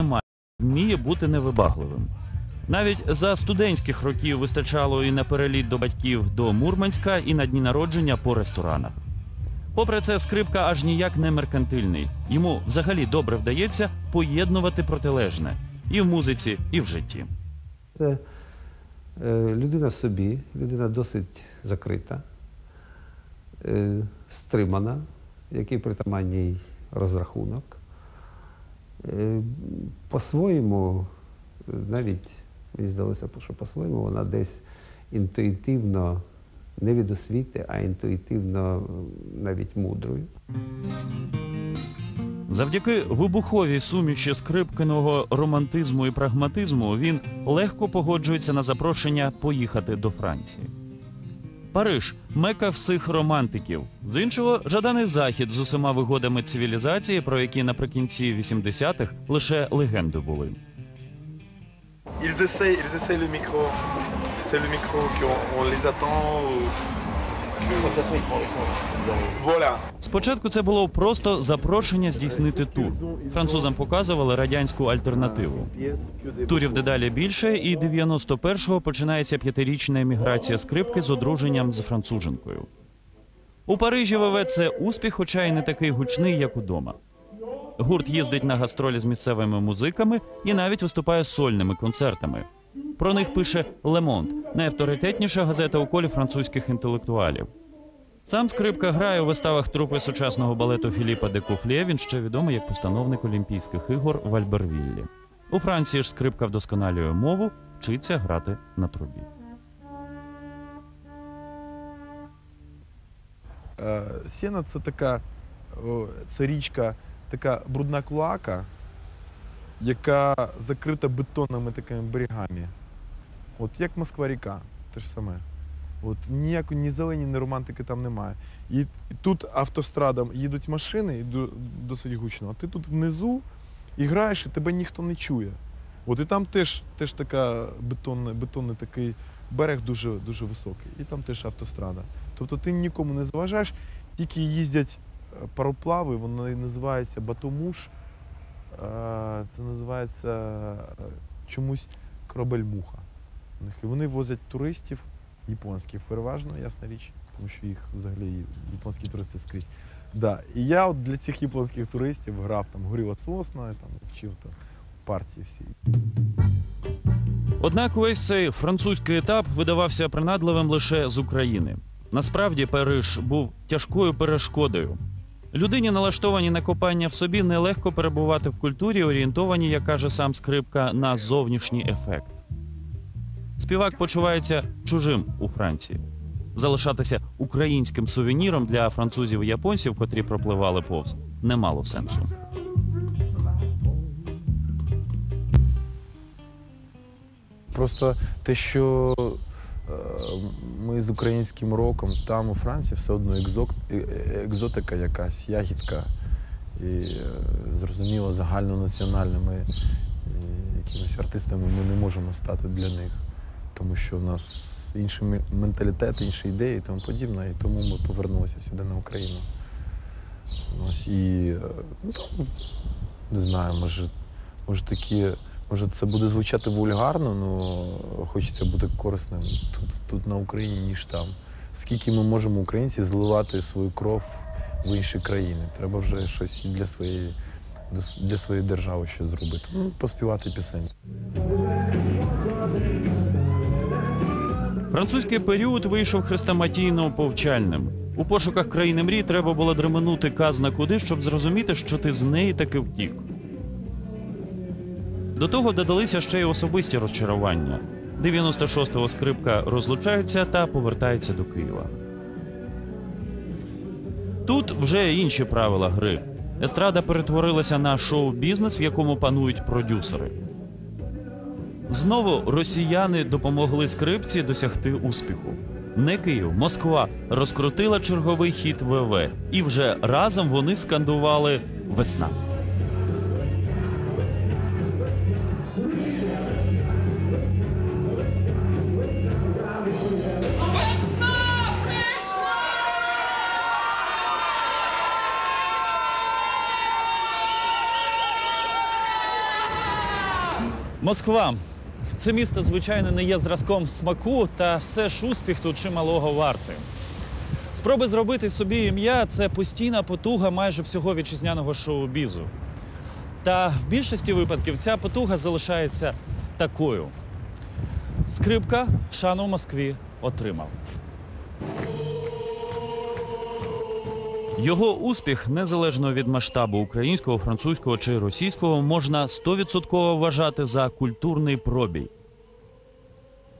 немає, вміє бути невибагливим. Навіть за студентських років вистачало і на переліт до батьків до Мурманська, і на дні народження по ресторанах. Попри це, скрипка аж ніяк не меркантильний. Йому взагалі добре вдається поєднувати протилежне і в музиці, і в житті. Це е, людина в собі, людина досить закрита, е, стримана, який притаманній розрахунок. Е, по-своєму, е, навіть мені здалося, що по-своєму вона десь інтуїтивно, не від освіти, а інтуїтивно навіть мудрою. Завдяки вибуховій суміші скрипкиного романтизму і прагматизму він легко погоджується на запрошення поїхати до Франції. Париж мека всіх романтиків. З іншого, жаданий захід з усіма вигодами цивілізації, про які наприкінці 80-х лише легенди були. Ils essayent, ils essayent le micro. C'est le micro qu'on on les attend. Voilà. Спочатку це було просто запрошення здійснити тур. Французам показували радянську альтернативу. Турів дедалі більше, і 91-го починається п'ятирічна еміграція скрипки з одруженням з француженкою. У Парижі ВВ це успіх, хоча й не такий гучний, як удома. Гурт їздить на гастролі з місцевими музиками і навіть виступає з сольними концертами. Про них пише Лемонт, найавторитетніша газета у колі французьких інтелектуалів. Сам скрипка грає у виставах трупи сучасного балету Філіпа де Куфлє. Він ще відомий як постановник Олімпійських ігор в Альбервіллі. У Франції ж скрипка вдосконалює мову, вчиться грати на трубі. Е, Сіна це така річка, така брудна клоака, яка закрита бетонними такими берегами. От як Москва ріка, те ж саме. От ніякої ні зелені, ні романтики там немає. І, тут автострадом їдуть машини, і досить гучно, а ти тут внизу і граєш, і тебе ніхто не чує. От і там теж, теж така бетонна, бетонний такий берег дуже, дуже високий. І там теж автострада. Тобто ти нікому не заважаєш, тільки їздять е, пароплави, вони називаються Батомуш. е, Це називається е, чомусь корабель-муха. Них. І вони возять туристів японських переважно, ясна річ, тому що їх взагалі японські туристи скрізь. Да. І я от для цих японських туристів грав там горіла сосна, там вчив там партії всі. Однак весь цей французький етап видавався принадливим лише з України. Насправді Париж був тяжкою перешкодою. Людині, налаштовані на копання в собі, нелегко перебувати в культурі, орієнтовані, як каже сам скрипка, на зовнішній ефект. Співак почувається чужим у Франції. Залишатися українським сувеніром для французів і японців, котрі пропливали повз, не мало сенсу. Просто те, що е, ми з українським роком там у Франції все одно е- екзотика якась, ягідка. І е, зрозуміло, загальнонаціональними якимись артистами ми не можемо стати для них, тому що в нас інший менталітет, інші ідеї і тому подібне, і тому ми повернулися сюди на Україну. Ось, і е, ну, не знаю, може, може такі. Може, це буде звучати вульгарно, але хочеться бути корисним тут, тут на Україні, ніж там. Скільки ми можемо українці зливати свою кров в інші країни? Треба вже щось для своєї, для своєї держави щось зробити. Ну, поспівати пісень. Французький період вийшов хрестоматійно повчальним. У пошуках країни мрій треба було дременути казна куди, щоб зрозуміти, що ти з неї таки втік. До того додалися ще й особисті розчарування. 96-го скрипка розлучається та повертається до Києва. Тут вже інші правила гри. Естрада перетворилася на шоу-бізнес, в якому панують продюсери. Знову росіяни допомогли скрипці досягти успіху. Не Київ, Москва розкрутила черговий хіт ВВ, і вже разом вони скандували Весна. Москва. Це місто, звичайно, не є зразком смаку, та все ж успіх тут чималого варти. Спроби зробити собі ім'я це постійна потуга майже всього вітчизняного шоу-бізу. Та в більшості випадків ця потуга залишається такою. Скрипка шану в Москві отримав. Його успіх, незалежно від масштабу українського, французького чи російського, можна 100% вважати за культурний пробій.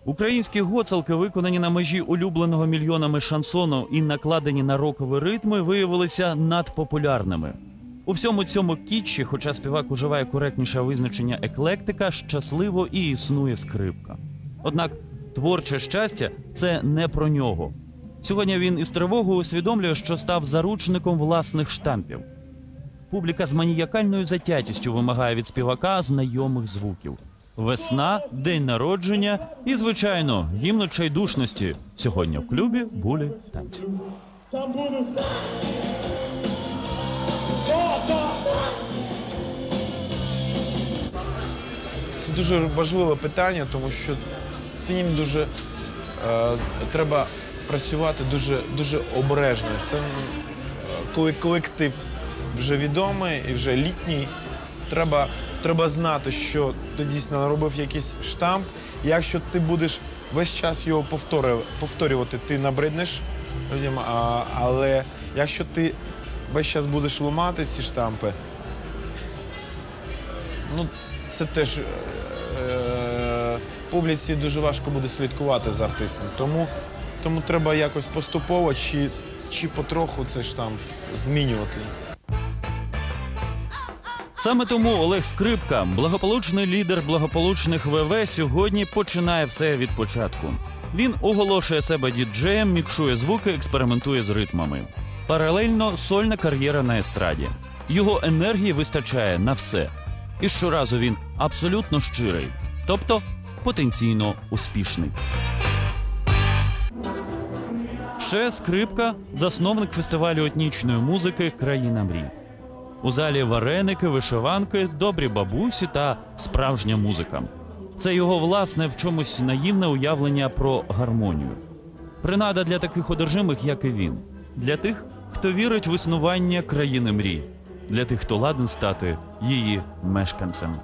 Українські гоцалки, виконані на межі улюбленого мільйонами шансону і накладені на рокові ритми, виявилися надпопулярними. У всьому цьому кітчі, хоча співак уживає коректніше визначення еклектика, щасливо і існує скрипка. Однак творче щастя це не про нього. Сьогодні він із тривогою усвідомлює, що став заручником власних штампів. Публіка з маніякальною затятістю вимагає від співака знайомих звуків: весна, день народження і, звичайно, гімн відчайдушності. Сьогодні в клубі були танці. Це дуже важливе питання, тому що з цим дуже е, треба працювати дуже, дуже обережно. Це коли колектив вже відомий і вже літній, треба, треба знати, що ти дійсно наробив якийсь штамп. Якщо ти будеш весь час його повторювати, ти набриднеш людям, а, але якщо ти весь час будеш ламати ці штампи, ну, це теж е, публіці дуже важко буде слідкувати за артистом. Тому, тому треба якось поступово чи, чи потроху цей штамп змінювати. Саме тому Олег Скрипка, благополучний лідер благополучних ВВ, сьогодні починає все від початку. Він оголошує себе діджеєм, мікшує звуки, експериментує з ритмами. Паралельно сольна кар'єра на естраді. Його енергії вистачає на все. І щоразу він абсолютно щирий, тобто потенційно успішний. Ще скрипка, засновник фестивалю етнічної музики Країна мрій. У залі вареники, вишиванки, добрі бабусі та справжня музика. Це його власне в чомусь наївне уявлення про гармонію. Принада для таких одержимих, як і він, для тих, хто вірить в існування країни мрій, для тих, хто ладен стати її мешканцем.